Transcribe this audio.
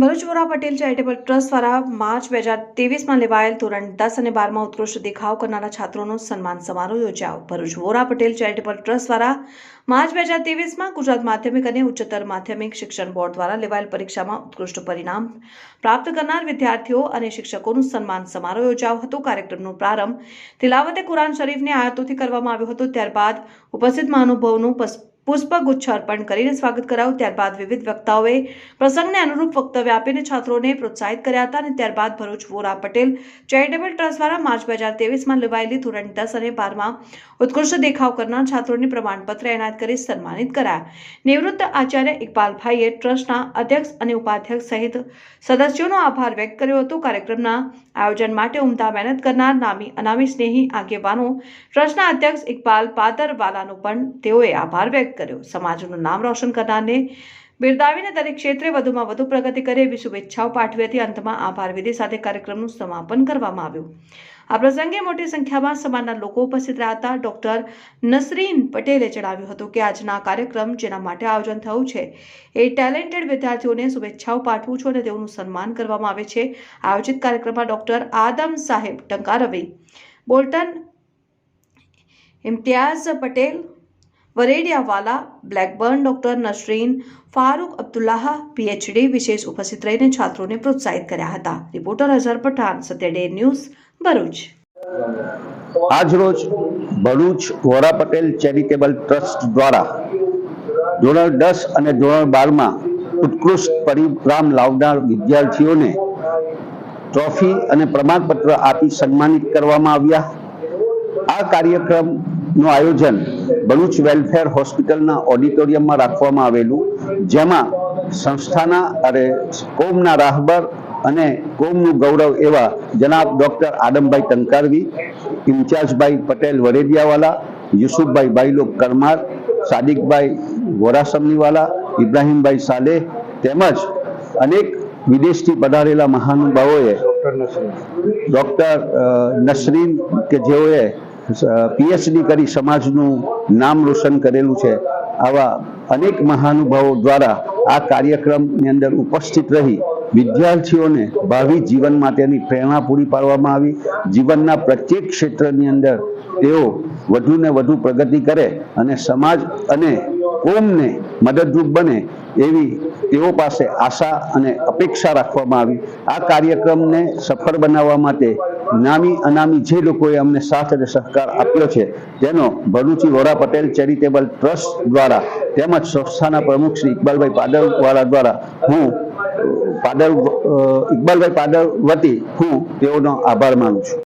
Bharuch Vora Patel charitable trust દ્વારા March બે હજાર ત્રેવીસમાં લેવાયેલ ધોરણ દસ અને બારમાં ઉત્કૃષ્ટ દેખાવ કરનારા છાત્રોનો સન્માન સમારોહ યોજાયો. ભરૂચ વોરા પટેલ ચેરિટેબલ ટ્રસ્ટ દ્વારા માર્ચ બે હજાર ત્રેવીસમાં ગુજરાત માધ્યમિક અને ઉચ્ચતર માધ્યમિક શિક્ષણ બોર્ડ દ્વારા લેવાયેલ પરીક્ષામાં ઉત્કૃષ્ટ પરિણામ પ્રાપ્ત કરનાર વિદ્યાર્થીઓ અને શિક્ષકોનું સન્માન સમારોહ યોજાયો હતો. કાર્યક્રમનો પ્રારંભ તિલાવતે કુરાન શરીફની આયતોથી કરવામાં આવ્યો હતો. ત્યારબાદ ઉપસ્થિત મહાનુભાવોનું પુષ્પગુચ્છ અર્પણ કરીને સ્વાગત કરાયું. ત્યારબાદ વિવિધ વક્તાઓએ પ્રસંગને અનુરૂપ વક્તવ્ય આપીને છાત્રોને પ્રોત્સાહિત કર્યા હતા અને ત્યારબાદ ભરૂચ વોરા પટેલ ચેરિટેબલ ટ્રસ્ટ દ્વારા માર્ચ બે હજાર તેવીસમાં લેવાયેલી ધોરણ દસ અને બારમાં ઉત્કૃષ્ટ દેખાવ કરનાર છાત્રોને પ્રમાણપત્ર એનાયત કરી સન્માનિત કરાયા. નિવૃત્ત આચાર્ય ઇકબાલભાઈએ ટ્રસ્ટના અધ્યક્ષ અને ઉપાધ્યક્ષ સહિત સદસ્યોનો આભાર વ્યક્ત કર્યો હતો. કાર્યક્રમના આયોજન માટે ઉમદા મહેનત કરનાર નામી અનામી સ્નેહી આગેવાનો ટ્રસ્ટના અધ્યક્ષ ઇકબાલ પાદરવાલાનો પણ તેઓએ આભાર વ્યક્ત કર્યો. સમાજનું નામ રોશન કરનારને બિરદાવીને દરેક ક્ષેત્રે વધુમાં વધુ પ્રગતિ કરે એવી શુભેચ્છાઓ પાઠવી હતી. અંતમાં આભાર. વિધિ સાથે કાર્યક્રમનું સમાપન કરવામાં આવ્યું. આ પ્રસંગે મોટી સંખ્યામાં સમાજના લોકો ઉપસ્થિત રહ્યા હતા. ડોક્ટર નસરીન પટેલે જણાવ્યું હતું કે આજના કાર્યક્રમ જેના માટે આયોજન થયું છે એ ટેલેન્ટેડ વિદ્યાર્થીઓને શુભેચ્છાઓ પાઠવું છું અને તેઓનું સન્માન કરવામાં આવે છે. આયોજિત કાર્યક્રમમાં doctor Adam Saheb Tankarvi, Bolton Imtiyaz Patel Varediyawala Blackburn doctor Nasreen Farooq Abdullah PhD વિશેષ ઉપસ્થિત રહીને છાત્રોને પ્રોત્સાહિત કર્યા હતા. Reporter Azhar Pathan Satya day news, Bharuch. આજરોજ ભરૂચ વોરા પટેલ ચેરિટેબલ ટ્રસ્ટ દ્વારા ધોરણ દસ અને ધોરણ બારમાં ઉત્કૃષ્ટ પરિણામ લાવનાર વિદ્યાર્થીઓને ટ્રોફી અને પ્રમાણપત્ર આપી સન્માનિત કરવામાં આવ્યા. આ કાર્યક્રમનું આયોજન ભરૂચ વેલફેર હોસ્પિટલના ઓડિટોરિયમમાં રાખવામાં આવેલું જેમાં સંસ્થાના અને કોમના રાહબર અને કોમનું ગૌરવ એવા જનાબ ડૉક્ટર આદમભાઈ ટંકારવી ઇમ્તિયાઝભાઈ પટેલ વરેડિયાવાલા યુસુફભાઈ બાઈલો કરમાર સાદિકભાઈ વોરાસમનીવાલા ઇબ્રાહીમભાઈ સાલેહ તેમજ અનેક વિદેશથી પધારેલા મહાનુભાવોએ ડોક્ટર નસરીન કે જેઓએ પીએચડી કરી સમાજનું નામ રોશન કરેલું છે. આવા અનેક મહાનુભાવો દ્વારા આ કાર્યક્રમની અંદર ઉપસ્થિત રહી વિદ્યાર્થીઓને ભાવિ જીવન માટેની પ્રેરણા પૂરી પાડવામાં આવી. જીવનના પ્રત્યેક ક્ષેત્રની અંદર તેઓ વધુને વધુ પ્રગતિ કરે અને સમાજ અને કોમને મદદરૂપ બને એવી તેઓ પાસે આશા અને અપેક્ષા રાખવામાં આવી. આ કાર્યક્રમને સફળ બનાવવા માટે નામી અનામી જે લોકોએ અમને સાથ અને સહકાર આપ્યો છે તેનો ભરૂચી વોરા પટેલ ચેરિટેબલ ટ્રસ્ટ દ્વારા તેમજ સંસ્થાના પ્રમુખ શ્રી ઇકબાલભાઈ પાદરવાલા દ્વારા હું પાદર ઇકબાલભાઈ પાદર વતી હું તેઓનો આભાર માનું છું.